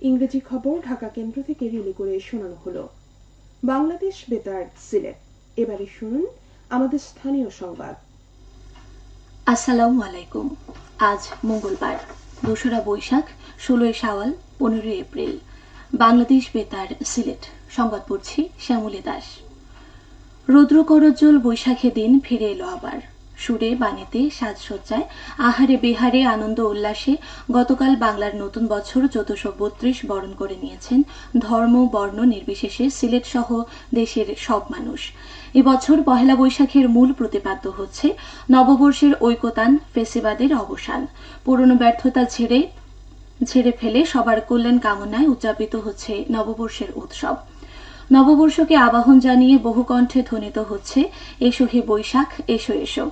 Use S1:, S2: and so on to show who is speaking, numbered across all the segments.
S1: ইংরেজি খবর ঢাকা কেন্দ্র থেকে রিলি করে শোনানো হলো। বাংলাদেশ বেতার, সিলেট। এবারে শুনুন আমাদের স্থানীয় সংবাদ।
S2: আসসালামু আলাইকুম। আজ মঙ্গলবার, দোসরা বৈশাখ, ষোলোই শাওয়াল, পনেরোই এপ্রিল। বাংলাদেশ বেতার, সিলেট। সংবাদ পড়ছি শ্যামলী দাস। রৌদ্র করজ্জ্বল বৈশাখে দিন ফিরে এলো আবার। সুরে বাণীতে সাজসজ্জায় আহারে বিহারে আনন্দ উল্লাসে গতকাল বাংলার নতুন বছর চোদ্দশো বত্রিশ বরণ করে নিয়েছেন ধর্ম, বর্ণ নির্বিশেষে সিলেট সহ দেশের সব মানুষ। এবছর পহেলা বৈশাখের মূল প্রতিপাদ্য হচ্ছে নববর্ষের ঐকতান ফেসিবাদের অবসান। পুরনো ব্যর্থতা ছেড়ে ছেড়ে ফেলে সবার কল্যাণ কামনায় উদযাপিত হচ্ছে নববর্ষের উৎসব। নববর্ষকে আবাহন জানিয়ে বহু কণ্ঠে ধ্বনিত হচ্ছে, এসো হে বৈশাখ, এসো এসো।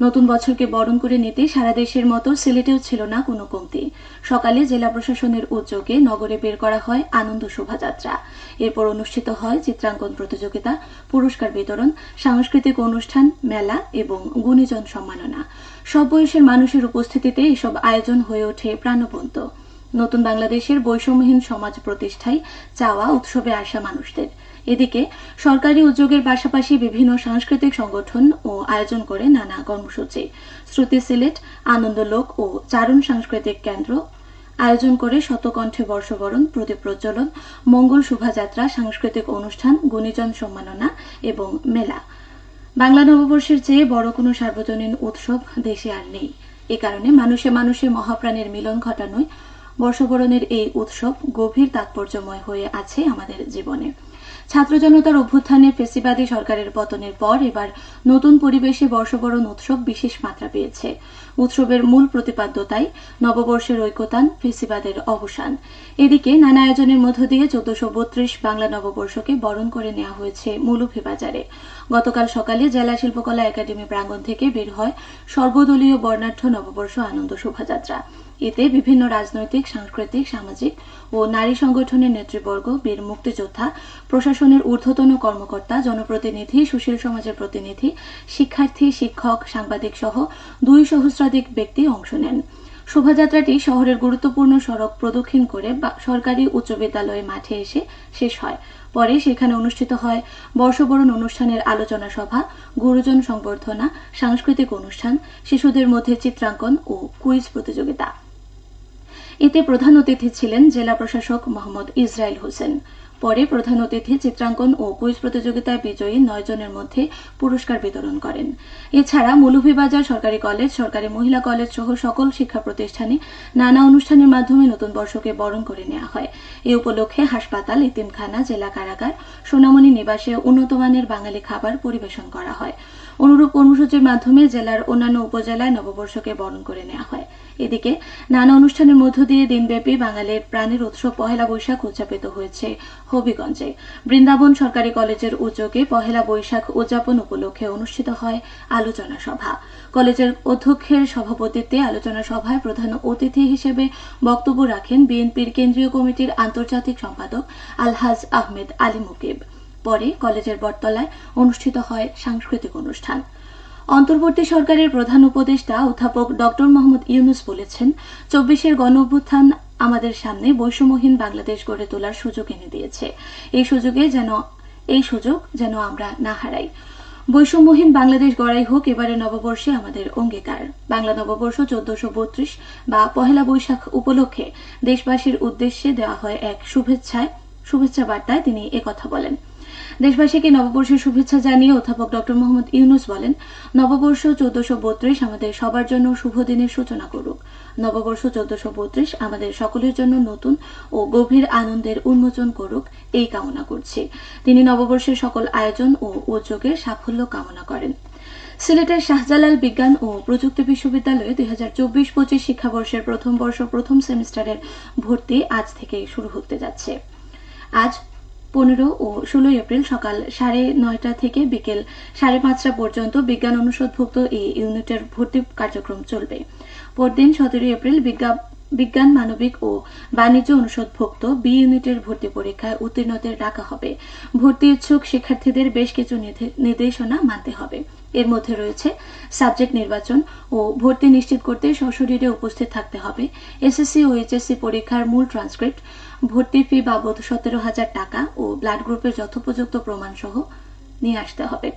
S2: নতুন বছরকে বরণ করে নিতে সারা দেশের মতো সিলেটেও ছিল না কোনো কমতি। সকালে জেলা প্রশাসনের উদ্যোগে নগরে বের করা হয় আনন্দ শোভাযাত্রা। এরপর অনুষ্ঠিত হয় চিত্রাঙ্কন প্রতিযোগিতা, পুরস্কার বিতরণ, সাংস্কৃতিক অনুষ্ঠান, মেলা এবং গুণীজন সম্মাননা। সব বয়সের মানুষের উপস্থিতিতে এসব আয়োজন হয়ে ওঠে প্রাণবন্ত। নতুন বাংলাদেশের বৈষম্যহীন সমাজ প্রতিষ্ঠায় চাওয়া উৎসবে আসা মানুষদের। এদিকে সরকারি উদ্যোগের পাশাপাশি বিভিন্ন সাংস্কৃতিক সংগঠন ও আয়োজন করে নানা কর্মসূচি। শ্রুতি সিলেট, আনন্দলোক ও চারণ সাংস্কৃতিক কেন্দ্র আয়োজন করে শতকণ্ঠে বর্ষবরণ প্রদীপ প্রজ্বলন মঙ্গল শোভাযাত্রা, সাংস্কৃতিক অনুষ্ঠান, গুণীজন সম্মাননা এবং মেলা। বাংলা নববর্ষের চেয়ে বড় কোনো সার্বজনীন উৎসব দেশে আর নেই। এ কারণে মানুষে মানুষে মহাপ্রাণের মিলন ঘটানোয় বর্ষবরণের এই উৎসব গভীর তাৎপর্যময় হয়ে আছে আমাদের জীবনে। ছাত্র জনতার অভ্যুত্থানে ফেসিবাদী সরকারের পতনের পর এবার নতুন পরিবেশে বর্ষবরণ উৎসব বিশেষ মাত্রা পেয়েছে। উৎসবের মূল প্রতিপাদ্যতাই নববর্ষের ঐক্যতান, ফেসিবাদের অবসান। এদিকে নানা আয়োজনের মধ্য দিয়ে চোদ্দশো বত্রিশ বাংলা নববর্ষকে বরণ করে নেওয়া হয়েছে মৌলভীবাজারে গতকাল সকালে জেলা শিল্পকলা একাডেমি প্রাঙ্গণ থেকে বের হয় সর্বদলীয় বর্ণাঢ্য নববর্ষ আনন্দ শোভাযাত্রা। এতে বিভিন্ন রাজনৈতিক, সাংস্কৃতিক, সামাজিক ও নারী সংগঠনের নেতৃবর্গ, বীর মুক্তিযোদ্ধা প্রশাসনের ঊর্ধ্বতন কর্মকর্তা, জনপ্রতিনিধি, সুশীল সমাজের প্রতিনিধি, শিক্ষার্থী, শিক্ষক, সাংবাদিক সহ দুই সহস্রাধিক ব্যক্তি অংশ নেন। শোভাযাত্রাটি শহরের গুরুত্বপূর্ণ সড়ক প্রদক্ষিণ করে সরকারি উচ্চ বিদ্যালয়ে মাঠে এসে শেষ হয়। পরে সেখানে অনুষ্ঠিত হয় বর্ষবরণ অনুষ্ঠানের আলোচনা সভা, গুরুজন সংবর্ধনা, সাংস্কৃতিক অনুষ্ঠান, শিশুদের মধ্যে চিত্রাঙ্কন ও কুইজ প্রতিযোগিতা। এতে প্রধান অতিথি ছিলেন জেলা প্রশাসক মোহাম্মদ ইসরায়েল হোসেন। পরে প্রধান অতিথি চিত্রাঙ্কন ও কুইজ প্রতিযোগিতায় বিজয়ী নয় জনের মধ্যে পুরস্কার বিতরণ করেন। এছাড়া মৌলভীবাজার সরকারি কলেজ, সরকারি মহিলা কলেজ সহ সকল শিক্ষা প্রতিষ্ঠানে নানা অনুষ্ঠানের মাধ্যমে নতুন বর্ষকে বরণ করে নেওয়া হয়। এ উপলক্ষে হাসপাতাল, ইতিমখানা, জেলা কারাগার, সোনামণি নিবাসে উন্নতমানের বাঙালি খাবার পরিবেশন করা হয়। অনুরূপ কর্মসূচির মাধ্যমে জেলার অন্যান্য উপজেলায় নববর্ষকে বরণ করে নেওয়া হয়। এদিকে, নানা অনুষ্ঠানের মধ্য দিয়ে দিনব্যাপী বাঙালির প্রাণের উৎসব পহেলা বৈশাখ উদযাপিত হয়েছে হবিগঞ্জে। বৃন্দাবন সরকারি কলেজের উদ্যোগে পহেলা বৈশাখ উদযাপন উপলক্ষে অনুষ্ঠিত হয় আলোচনা সভা। কলেজের অধ্যক্ষের সভাপতিত্বে আলোচনা সভায় প্রধান অতিথি হিসেবে বক্তব্য রাখেন বিএনপির কেন্দ্রীয় কমিটির আন্তর্জাতিক সম্পাদক আলহাজ আহমেদ আলী মুকিব। পরে কলেজের বটতলায় অনুষ্ঠিত হয় সাংস্কৃতিক অনুষ্ঠান। অন্তর্বর্তী সরকারের প্রধান উপদেষ্টা অধ্যাপক ডক্টর মোহাম্মদ ইউনুস বলেছেন, চব্বিশের গণ অভ্যুত্থান আমাদের সামনে বৈষম্যহীন বাংলাদেশ গড়ে তোলার সুযোগ এনে দিয়েছে। এই সুযোগে যেন, এই সুযোগ যেন আমরা না হারাই। বৈষম্যহীন বাংলাদেশ গড়াই হোক, এবারে নববর্ষে আমাদের অঙ্গীকার। বাংলা নববর্ষ চোদ্দশো বত্রিশ বা পহেলা বৈশাখ উপলক্ষে দেশবাসীর উদ্দেশ্যে দেওয়া হয় এক শুভেচ্ছায়, শুভেচ্ছা বার্তায় তিনি একথা বলেন। দেশবাসীকে নববর্ষের শুভেচ্ছা জানিয়ে অধ্যাপক ডক্টর মোহাম্মদ ইউনুস বলেন, নববর্ষ চোদ্দশো বত্রিশ আমাদের সবার জন্য শুভ দিনের সূচনা করুক। নববর্ষ চোদ্দশো বত্রিশ আমাদের সকলের জন্য নতুন ও গভীর আনন্দের উন্মোচন করুক এই কামনা করছি। তিনি নববর্ষের সকল আয়োজন ও উদ্যোগের সাফল্য কামনা করেন। সিলেটের শাহজালাল বিজ্ঞান ও প্রযুক্তি বিশ্ববিদ্যালয়ে দুই হাজার চব্বিশ পঁচিশ শিক্ষাবর্ষের প্রথম বর্ষ প্রথম সেমিস্টারের ভর্তি আজ থেকে শুরু হতে যাচ্ছে। আজ পনেরো ও ষোলোই এপ্রিল সকাল সাড়ে নয়টা থেকে বিকেল সাড়ে পাঁচটা পর্যন্ত বিজ্ঞান অনুষদভুক্ত এই ইউনিটের ভর্তি কার্যক্রম চলবে। পরদিন সতেরোই এপ্রিল বিজ্ঞান মানবিক ও বাণিজ্য অনুষদভুক্ত বি ইউনিটের ভর্তি পরীক্ষায় উত্তীর্ণদের ডাকা হবে। ভর্তি ইচ্ছুক শিক্ষার্থীদের বেশ কিছু নির্দে- নির্দেশনা মানতে হবে। এর মধ্যে রয়েছে সাবজেক্ট নির্বাচন ও ভর্তি নিশ্চিত করতে সশরীরে উপস্থিত থাকতে হবে। এসএসসি ও এইচএসসি পরীক্ষার মূল ট্রান্সক্রিপ্ট ভর্তি ফি বাবদ সতেরো হাজার টাকা ও ব্লাড গ্রুপের যথোপযুক্ত প্রমাণসহ নিয়ে আসতে হবে।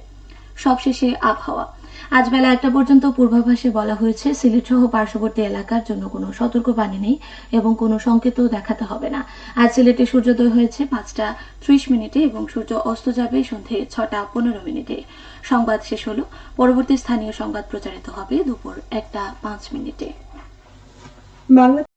S2: সবশেষে আবহাওয়া। আজ বেলা একটা পর্যন্ত পূর্বাভাসে বলা হয়েছে সিলেট সহ পার্শ্ববর্তী এলাকার জন্য কোনো সতর্কবাণী নেই এবং কোনো সংকেতও দেখাতে হবে না। আজ সিলেটে সূর্যোদয় হয়েছে পাঁচটা ত্রিশ মিনিটে এবং সূর্য অস্ত যাবে সন্ধে ছটা পনেরো মিনিটে। সংবাদ শেষ হলো। পরবর্তী স্থানীয় সংবাদ প্রচারিত হবে দুপুর একটা পাঁচ মিনিটে।